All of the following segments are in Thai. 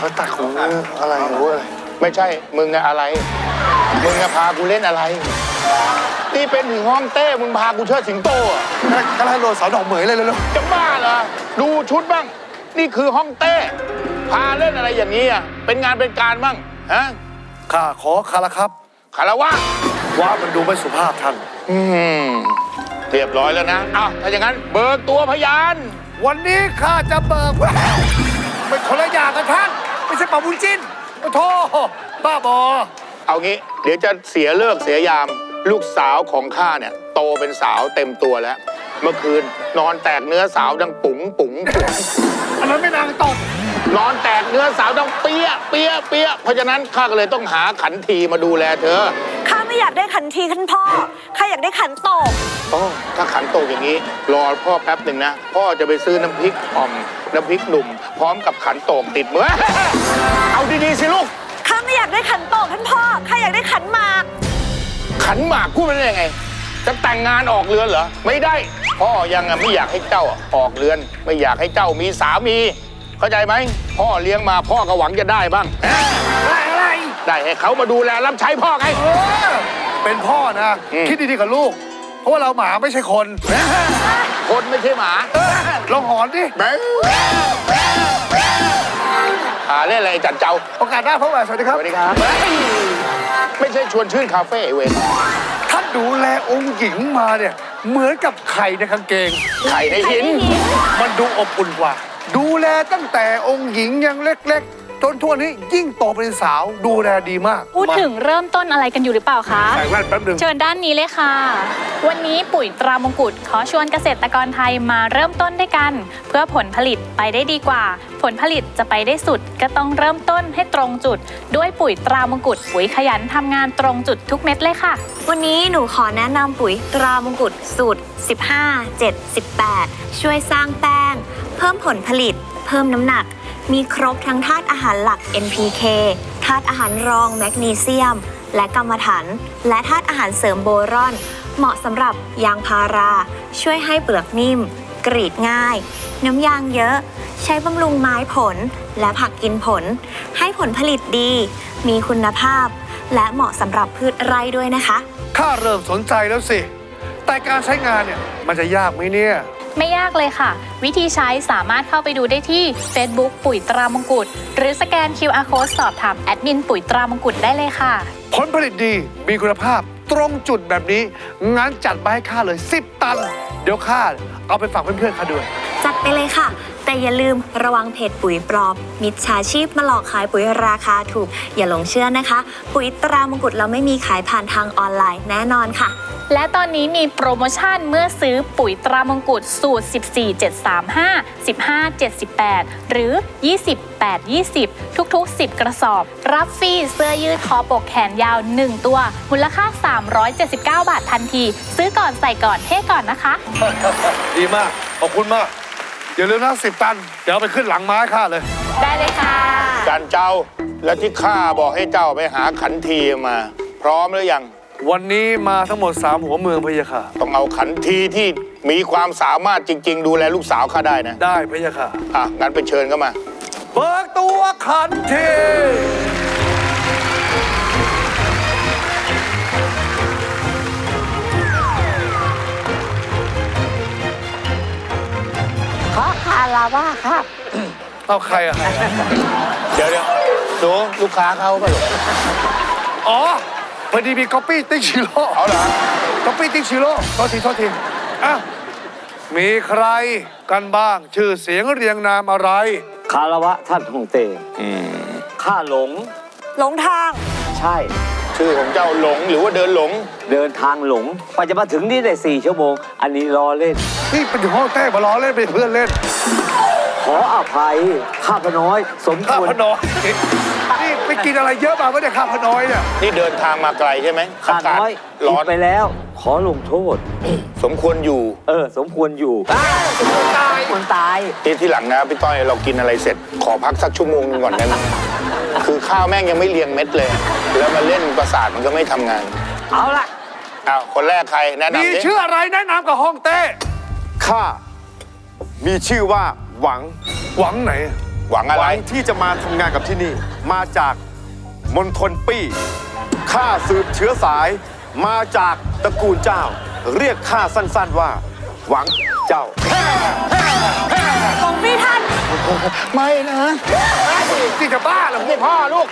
อะไรเขาตักของอะไรเว้ยไม่ใช่ มึงอะอะไร มึงอะพากูเล่นอะไร นี่เป็นถึงห้องเต้ มึงพากูเชิดสิงโตอะกระไรโรยเสาดอกเหมยเลยเร็วจะบ้าเหรอ ดูชุดบ้าง นี่คือห้องเต้ พาเล่นอะไรอย่างนี้อะเป็นงานเป็นการบ้าง ฮะๆข้าขอคารครับคารวะว่ามันดูไม่สุภาพท่าน อืม เรียบร้อยแล้วนะอ้าวถ้าอย่างนั้น เบิกตัวพยาน วันนี้ข้าจะเบิก เป็นคนละอย่างกันท่าน ไม่ใช่ป่าบุญจิ้นโอ้โธ่บ้าบอ เอางี้ เดี๋ยวจะเสียเลิกเสียยามลูกสาวของข้าเนี่ย โตเป็นสาวเต็มตัวแล้ว เมื่อคืนนอนแตกเนื้อสาวดังปุ๋งปุ๋งปุ๋งอันนั้นไม่นางตบนอนแตกเนื้อสาวดังเปี้ยเปี้ยเปี้ยเพราะฉะนั้นข้าก็เลยต้องหาขันทีมาดูแลเธอข้าไม่ อยากได้ขันทีขันพ่อข้าอยากได้ขันโตก โอ้ถ้าขันโตกอย่างนี้ รอพ่อแป๊บหนึ่งนะ พ่อจะไปซื้อน้ำพริกอ่อม น้ำพริกหนุ่ม พร้อมกับขันโตกติดมือ เอาดีๆสิลูก ข้าไม่อยากได้ขันโตกท่านพ่อ ข้าอยากได้ขันหมาก ขันหมากพูดไปได้ยังไง จะแต่งงานออกเรือนเหรอ ไม่ได้ พ่อยังอะไม่อยากให้เจ้าออกเรือน ไม่อยากให้เจ้ามีสามี เข้าใจไหม พ่อเลี้ยงมาพ่อก็หวังจะได้บ้างอะ ไรอะไรได้ให้เขามาดูแลรับใช้พ่อไง เออเป็นพ่อนะ อืม คิดดีๆกับลูก เพราะว่าเราหมาไม่ใช่คนคนไม่ใช่หมาเออลองหอนดิหาเล่นอะไรจัดเจ้าโอกาสหน้าพบกันสวัสดีครับสวัสดีครับไม่ใช่ชวนชื่นคาเฟ่เวนท่านดูแลองค์หญิงมาเนี่ย เหมือนกับไข่ในกางเกง ไข่ในหิน มันดูอบอุ่นกว่า ดูแลตั้งแต่องค์หญิงยังเล็ก ๆ จนทั่วนนี้ยิ่งโตเป็นสาวดูแลดีมากพูดถึงเริ่มต้นอะไรกันอยู่หรือเปล่าคะ ใส่แว่นแป๊บหนึง เชิญด้านนี้เลยค่ะ วันนี้ปุ๋ยตรามงกุฎขอชวนเกษตรกรไทยมาเริ่มต้นด้วยกัน เพื่อผลผลิตไปได้ดีกว่า ผลผลิตจะไปได้สุดก็ต้องเริ่มต้นให้ตรงจุด ด้วยปุ๋ยตรามงกุฎปุ๋ยขยันทำงานตรงจุดทุกเม็ดเลยค่ะ วันนี้หนูขอแนะนำปุ๋ยตรามงกุฎสูตร 15 7 18 ช่วยสร้างแป้ง เพิ่มผลผลิต เพิ่มน้ำหนัก มีครบทั้งธาตุอาหารหลัก NPK ธาตุอาหารรองแมกนีเซียม และกรรมะถัน และธาตุอาหารเสริมโบรอน เหมาะสำหรับยางพารา ช่วยให้เปลือกนิ่ม กรีดง่าย น้ำยางเยอะ ใช้บำรุงไม้ผลและผักกินผล ให้ผลผลิตดี มีคุณภาพ และเหมาะสำหรับพืชไร่ด้วยนะคะ ข้าเริ่มสนใจแล้วสิ แต่การใช้งานเนี่ยมันจะยากไหมเนี่ย ไม่ยากเลยค่ะ วิธีใช้สามารถเข้าไปดูได้ที่ Facebook ปุ๋ยตรามงกุฎหรือสแกน QR code สอบถามแอดมินปุ๋ยตรามงกุฎได้เลยค่ะ ผลผลิตดีมีคุณภาพตรงจุดแบบนี้ งั้นจัดมาให้ข้าเลย 10 ตัน เดี๋ยวข้าเอาไปฝากเพื่อนๆข้าด้วย จัดไปเลยค่ะ แต่อย่าลืมระวังเพจปุ๋ยปลอม มิจฉาชีพมาหลอกขายปุ๋ยราคาถูก อย่าหลงเชื่อนะคะ ปุ๋ยตรามงกุฎเราไม่มีขายผ่านทางออนไลน์แน่นอนค่ะ และตอนนี้มีโปรโมชั่นเมื่อซื้อปุ๋ยตรามงกุฎสูตร 14735 1578 หรือ 28 20 ทุกๆ 10 กระสอบ รับฟรีเสื้อยืดคอปกแขนยาว 1 ตัว มูลค่า 379 บาททันที ซื้อก่อนใส่ก่อนเท่ก่อนนะคะ ดีมาก ขอบคุณมาก อย่าลืมนะสิบตัน เดี๋ยวเอาไปขึ้นหลังม้าให้ข้าเลย ได้เลยค่ะ จันเจ้าและที่ข้าบอกให้เจ้าไปหาขันทีมา พร้อมหรือยัง วันนี้มาทั้งหมด 3 หัวเมืองพะยะค่ะ ต้องเอาขันทีที่มีความสามารถจริง ๆ ดูแลลูกสาวข้าได้นะได้พะยะค่ะ อะงั้นไปเชิญเข้ามา เบิกตัวขันที อคาราวะครับ เอาใครอะ เดี๋ยวเดี๋ยวดูลูกค้าเขาป่ะลูกอ๋อพอดีมีก๊อปปี้ติ๊กชิโร่เอาเหรอก๊อปปี้ติ๊กชิโร่โทษทีโทษทีอะมีใครกันบ้าง ชื่อเสียงเรียงนามอะไร คารวะท่านฮงเตข้าหลง หลงทาง ใช่ ชื่อของเจ้าหลงหรือว่าเดินหลง เดินทางหลงกว่าจะมาถึงนี่ได้สี่ชั่วโมง อันนี้รอเล่น นี่เป็นถึงห้องเต้มาล้อเล่นเป็นเพื่อนเล่นข ออภัยข้าพน้อย สมข้าควรพน้อยนี่ไปกินอะไรเยอะมาไม่ได้ข้าพน้อยเนี่ยนี่เดินทางมาไกลใช่ไหมข้าอากาศน้อยร้อนกิไปแล้ว ขอลงโทษ สมควรอยู่เออ สมควรอยู่สมควรตายควรตาย นี่ที่หลังนะพี่ต้อยเรากินอะไรเสร็จ ขอพักสักชั่วโมงหนึงก่อนได้ไหมคือข้าวแม่งยังไม่เรียงเม็ดเลย แล้วมาเล่นประสาทมันก็ไม่ทำงานเอาละอ้าวคนแรกใครแนะมีนำดิชื่ออะไรแนะนำกับห้องเต้ข้ามีชื่อว่า หวังหวังไหนหหวังอะไร หวังที่จะมาทำงานกับที่นี่ มาจากมณฑลปี้ข้าสืบเชื้อสาย มาจากตระกูลเจ้า เรียกข้าสั้นๆว่า หวังเจ้า ของพี่ท่านไม่นะที่จะบ้าเหรอไม่พ่อลูก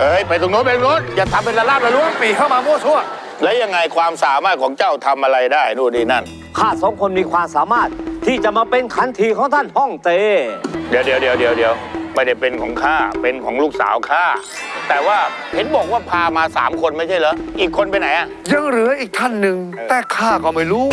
เอ้ย ไปตรงโน้นไปตรงโน้นอย่าทำเป็นละลาบละล้วงปีเข้ามามั่วซั่ว แล้วยังไงความสามารถของเจ้าทำอะไรได้นู่นนี่นั่น ข้าสองคนมีความสามารถที่จะมาเป็นขันทีของท่านฮ่องเต้เดี๋ยวเดี๋ยวเดี๋ยวเดี๋ยวเดี๋ยวไม่ได้เป็นของข้าเป็นของลูกสาวข้าแต่ว่าเห็นบอกว่าพามาสามคนไม่ใช่เหรออีกคนไปไหนอะยังเหลืออีกท่านหนึ่งแต่ข้าก็ไม่รู้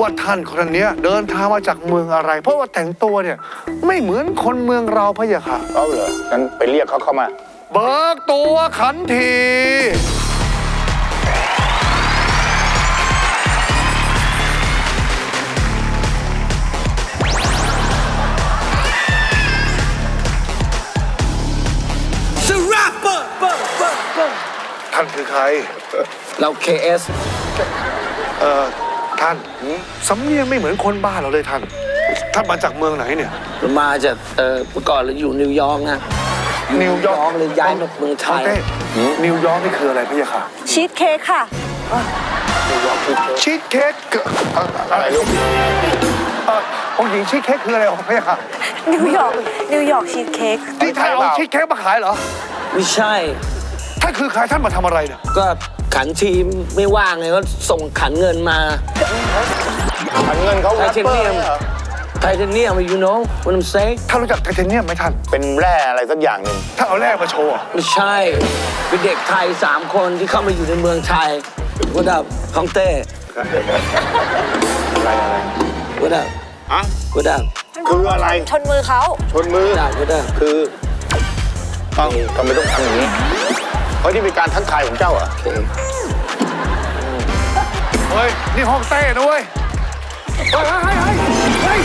ว่าท่านคนนี้เดินทางมาจากเมืองอะไร เพราะว่าแต่งตัวเนี่ยไม่เหมือนคนเมืองเราพะยะค่ะเอาเหรองั้นไปเรียกเขาเข้ามา เบิกตัวขันทีานคือใคร เรา KS เอ่อท่านสำเนียงไม่เหมือนคนบ้านเราเลยท่าน ท่านมาจากเมืองไหนเนี่ย มาจากเอ่อเมื่อก่อนเราอยู่นิวยอร์กนะนิวยอร์กเลยย้ายมาเมืองไทย เต้นิวยอร์กนี่คืออะไรพี่ยะค่ะชีสเค้กค่ะ ชีสเค้กเกิดเอ่ออะไรลูกเอ่อองค์หญิงชีสเค้กคืออะไรของพี่ยะค่ะนิวยอร์กนิวยอร์กชีสเค้ก ที่ท่านเอาชีสเค้กมาขายเหรอ ไม่ใช่ท่านคือใครท่านมาทำอะไรเนี่ย ก็ขันทีมไม่ว่างไงก็ส่งขันเงินมา ขันเงินเขาไทแรปเทเปอเนีร์ยมเหรอไทเทเนียม you know what I'm saying ท่านรู้จักไทเทเนียมไหมท่าน เป็นแร่อะไรสักอย่างหนึ่งท่านเอาแร่มาโชว์เหรอไม่ใช่ เป็นเด็กไทยสามคนที่เข้ามาอยู่ในเมืองไทยวัดับฮ่องเต้วัดับอะวัดับคืออะไร ชนมือเขา ชนมือวัดับวัดับคือเอ้าทำไมต้องทำอย่างนี้ เฮ้ยนี่เป็นการทักทายของเจ้าเหรอเฮ้ย นี่ห้องเต้นะเว้ยเฮ้ยเฮ้ยเฮ้ยเฮ้ย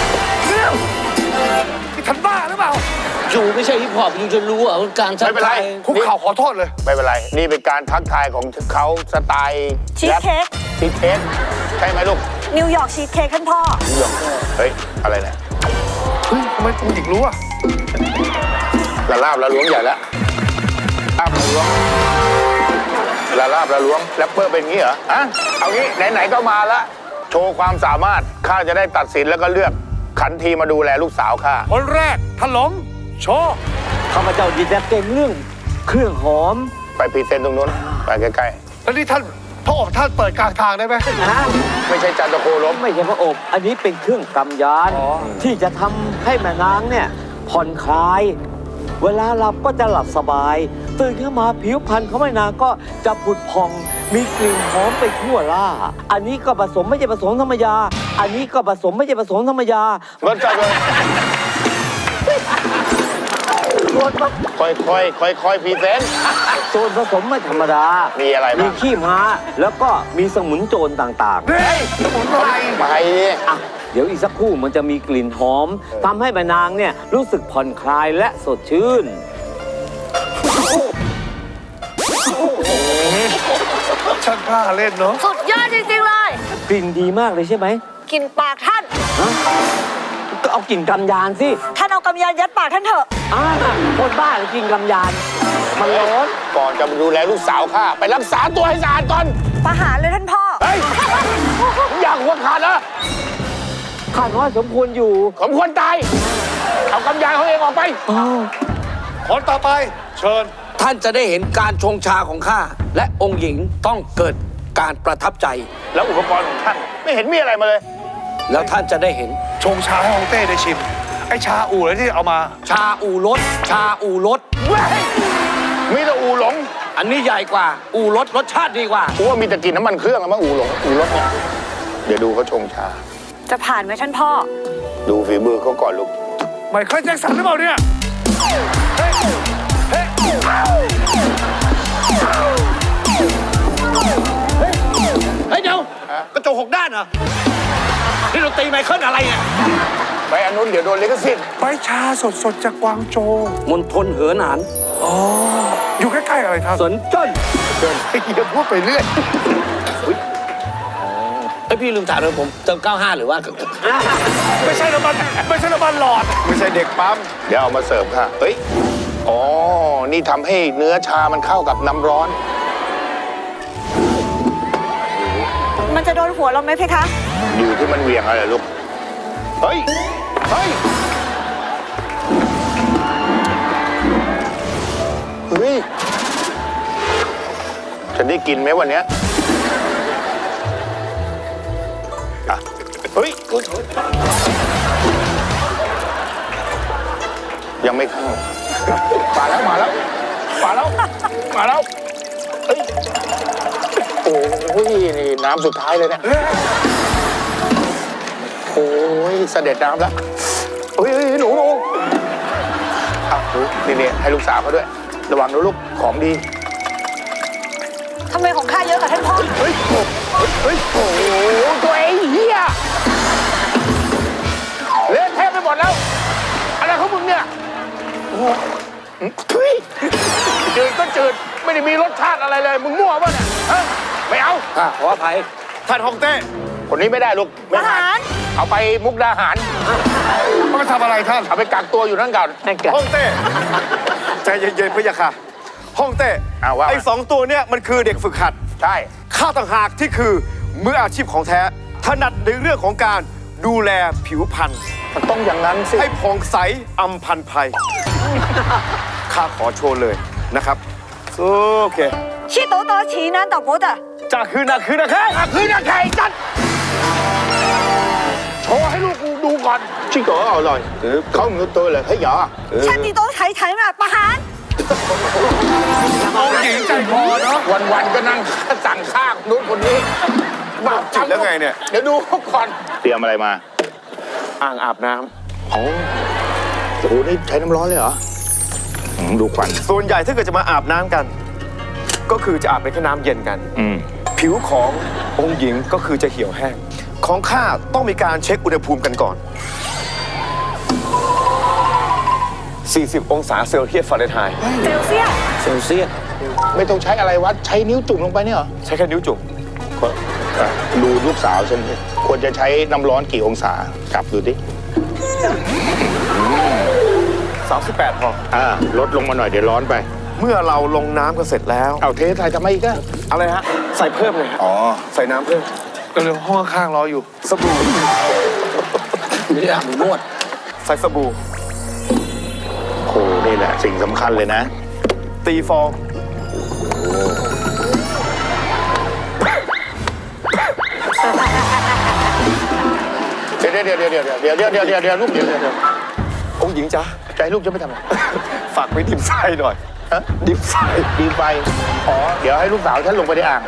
เร็วนี่ท่านบ้าหรือเปล่า จูไม่ใช่ฮิปฮอปยูจะรู้เหรอว่าการทักทายคุกเข่าขอโทษเลย ไม่เป็นไร นี่เป็นการทักทายของเขาสไตล์ชีสเค้กชีสเค้กใช่ไหมลูกนิวยอร์กชีสเค้กท่านพ่อ หยอกเฮ้ย อะไรเนี่ยเฮ้ยทำไมผู้หญิงรู้อะละลาบละล้วงใหญ่แล้ว ลาบละล้วงละลาบละล้วงแรปเปอร์เป็นงี้เหรออะเอางี้ไหนๆก็มาละโชว์ความสามารถข้าจะได้ตัดสินแล้วก็เลือกขันทีมาดูแลลูกสาวข้าคนแรกท่านหลงโชว์ข้าพเจ้ายินดีเก่งเรื่องเครื่องหอม ไปพรีเซนต์ตรงนู้นไปใกล้แล้วนี่ท่านพระองค์ท่านเปิดกลางทางได้ไหม นะๆไม่ใช่จันทโคล้มไม่ใช่พระอบ อันนี้เป็นเครื่องกำยาน อ๋อ ที่จะทำให้แม่นางเนี่ยผ่อนคลาย เวลาหลับก็จะหลับสบาย ตื่นขึ้นมาผิวพรรณเของแม่นางก็จะผุดพอง มีกลิ่นหอมไปทั่วล่า อันนี้ก็ผสมไม่ใช่ผสมธรรมยา อันนี้ก็ผสมไม่ใช่ผสมธรรมยารถจักรเลยส่วนผค่อยๆค่อยๆพรีเซนต์ส่วนผสมไม่ธรรมดา มีอะไรมีบ้างขี้ม้า แล้วก็มีสมุนโจรต่างๆ เฮ้ยสมุนไพรไปดิอะเดี๋ยวอีกสักครู่มันจะมีกลิ่นหอมทำให้แม่นางเนี่ยรู้สึกผ่อนคลายและสดชื่น ช่างกล้าเล่นเนาะสุดยอดจริงๆเลย กลิ่นดีมากเลยใช่ไหมกินปากท่าน ก็เอากลิ่นกำยานสิท่านเอากำยานยัดปากท่านเถอะ อ่าคนบ้าเลยกินกำยาน มันร้อนก่อนจะมาดูแลลูกสาวข้าไปรักษาตัวให้สะอาดก่อน ประหารเลยท่านพ่อ เฮ้ยอยากหัวขาดเหรอข้าน้อยสมควรอยู่ผมควรตาย เอากำยายเขาเองออกไป อ้าวคนต่อไป เชิญ ท่านจะได้เห็นการชงชาของข้า และองค์หญิงต้องเกิดการประทับใจ แล้วอุปกรณ์ของท่านไม่เห็นมีอะไรมาเลย แล้วท่านจะได้เห็น ชงชาให้ฮองเต้ได้ชิม ไอชาอู่อะไรที่เอามาชาอูรสชาอูรสเว้ยมีแต่อูหลงอันนี้ใหญ่กว่า อูรสรสชาติดีกว่ากูว่ามีแต่กลินน้ำมันเครื่องอะมั้งอูหลงอูรถเนี่ยเดี๋ยวดูเขาชงชา จะผ่านไหมท่านพ่อ ดูฝีมือเขาก่อนลูก ไมเคิลแจ็คสันหรือเปล่าเนี่ย เฮ้ย เฮ้ยเฮ้ยเดี๋ยวกระจกหกด้านเหรอ นี่ดนตรีไมเคิลอะไรเนี่ย ไปอันนู้นเดี๋ยวโดนลิขสิทธิ์ใบชาสดๆจากกวางโจวมณฑลเหอหนานอ๋ออยู่ใกล้ๆอะไรท่านสนจนไอ้เหี้ยพูดไปเรื่อยไอยพี่ลืมถามเลยผมเติม95 หรือว่า ไม่ใช่น้ำมันไม่ใช่น้ำมันหลอด ไม่ใช่เด็กปั๊มเดี๋ยวเอามาเสิร์ฟค่ะ เฮ้ย อ๋อ นี่ทำให้เนื้อชามันเข้ากับน้ำร้อน มันจะโดนหัวเราไหมเพคะ อยู่ที่มันเหวี่ยงอะไรลูก เฮ้ย เฮ้ย เฮ้ยจะได้กินไหมวันเนี้ยอะเฮ้ยอุ๊ยยังไม่เข้า มาแล้วมาแล้วมาแล้วมาแล้วเฮ้ยโอ้ยนี่น้ำสุดท้ายเลยเนี่ยโอ้ยเสด็จน้ำแล้วเฮ้ยเฮ้ยหนูหนูเอาหนูนี่นี่ให้ลูกสาวเขาด้วย ระวังนะลูกของดีทำไมของข้าเยอะกว่าท่านพ่อ เฮ้ยโอ้เฮ้ยโอ้โหตัวเองเฮียเละเทะไปหมดแล้ว เฮ้ยจืดก็จืดไม่ได้มีรสชาติอะไรเลย มึงมั่วป่ะเนี่ยฮะไม่เอาอะขออภัยท่านฮองเต้คนนี้ไม่ได้ลูกไม่ผ่านเอาไปมุกดาหาร มันทำอะไรท่านเอาไปกักตัวอยู่นั่นก่อน ฮ่องเต้ใจเย็นๆพะยะค่ะฮ่องเต้อ่าว่ามา ไอ้สองตัวเนี่ยมันคือเด็กฝึกหัด ใช่ ข้าต่างหากที่คือมืออาชีพของแท้ถนัดในเรื่องของการดูแลผิวพรรณมันต้องอย่างนั้นสิให้ผ่องใสอำพันภัย ข้าขอโชว์เลยนะครับโอเคชีโตโตฉีนันต่อโบดะจะคือนะคือนะแค่อาคือนักไข่จัดโชว์ให้ลูกกูดูก่อนชิโกะอร่อยเข้าเนื้อตัวเลยให้หยอฉันตีโตไถไถมาประหารองค์หญิงใจคอเนาะวันๆก็นั่งสั่งข้างนู้นคนนี้บาปจิตแล้วไงเนี่ย เดี๋ยวดูก่อน เตรียมอะไรมา อ่างอาบน้ำโอ้ โหนี่ใช้น้ำร้อนเลยเหรออืมดูควัน ส่วนใหญ่ถ้าเกิดจะมาอาบน้ำกัน ก็คือจะอาบในแค่น้ำเย็นกัน อืม ผิวขององค์หญิงก็คือจะเหี่ยวแห้ง ของข้าต้องมีการเช็คอุณหภูมิกันก่อน 40 องศาเซลเซียสฟาเรนไฮต์เซลเซียสเซลเซียสไม่ต้องใช้อะไรวัด ใช้นิ้วจุ่มลงไปเนี่ยเหรอใช้แค่นิ้วจุ่มก็อะดูลูกสาวฉันดิควรจะใช้น้ำร้อนกี่องศาจับดูดิ 38พออ่าลดลงมาหน่อยเดี๋ยวร้อนไป เมื่อเราลงน้ำกันเสร็จแล้ว เอาเทใส่ทำไมอีกอะอะไรฮะ ใส่เพิ่มเลยฮะอ๋อ ใส่น้ำเพิ่มเร็วๆห้องข้างๆรออยู่ สบู่ไม่ได้อาบนวดใส่สบู่ โอ้นี่แหละ สิ่งสำคัญเลยนะ ตีฟอง เดี๋ยวเดี๋ยวเดี๋ยวเดี๋ยวเดี๋ยวเดี๋ยวเดี๋ยวเดี๋ยวเดี๋ยวลูกเดี๋ยวเดี๋ยวเดี๋ยว องค์หญิงจ๊ะ ใจลูกจะไม่ทำอะไรฝากไปดิบไส้หน่อยฮะดิบไส้ดีไฟอ๋อเดี๋ยวให้ลูกสาวฉันลงไปในอ่าง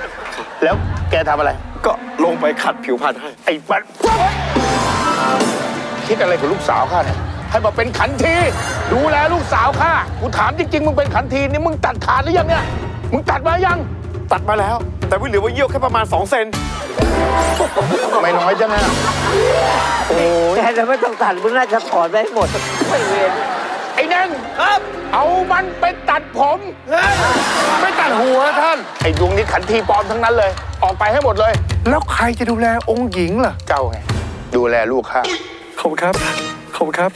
แล้วแกทำอะไร ก็ลงไปขัดผิวพรรณให้ ไอ้ปัดคิดอะไรกับลูกสาวข้าเนี่ยให้มาเป็นขันทีดูแลลูกสาวข้ากูถามจริงๆมึงเป็นขันทีนี่มึงตัดขาดหรือยังเนี่ยมึงตัดมายัง ตัดมาแล้ว แต่วิเหลือไว่าเยี่ยวแค่ประมาณ 2 เซน ไม่น้อยจังนะโอ้ย แต่เราไม่ต้องตัดมึงน่าจะถอนได้หมดไม่เวร ไอ้แดงเอามันไปตัดผมไม่ตัดหัวท่าน ไอ้ดวงนี้ขันทีปลอมทั้งนั้นเลย ออกไปให้หมดเลย แล้วใครจะดูแลองค์หญิงล่ะ เจ้าไง ดูแลลูกข้าขอบคุณครับ ขอบคุณครับ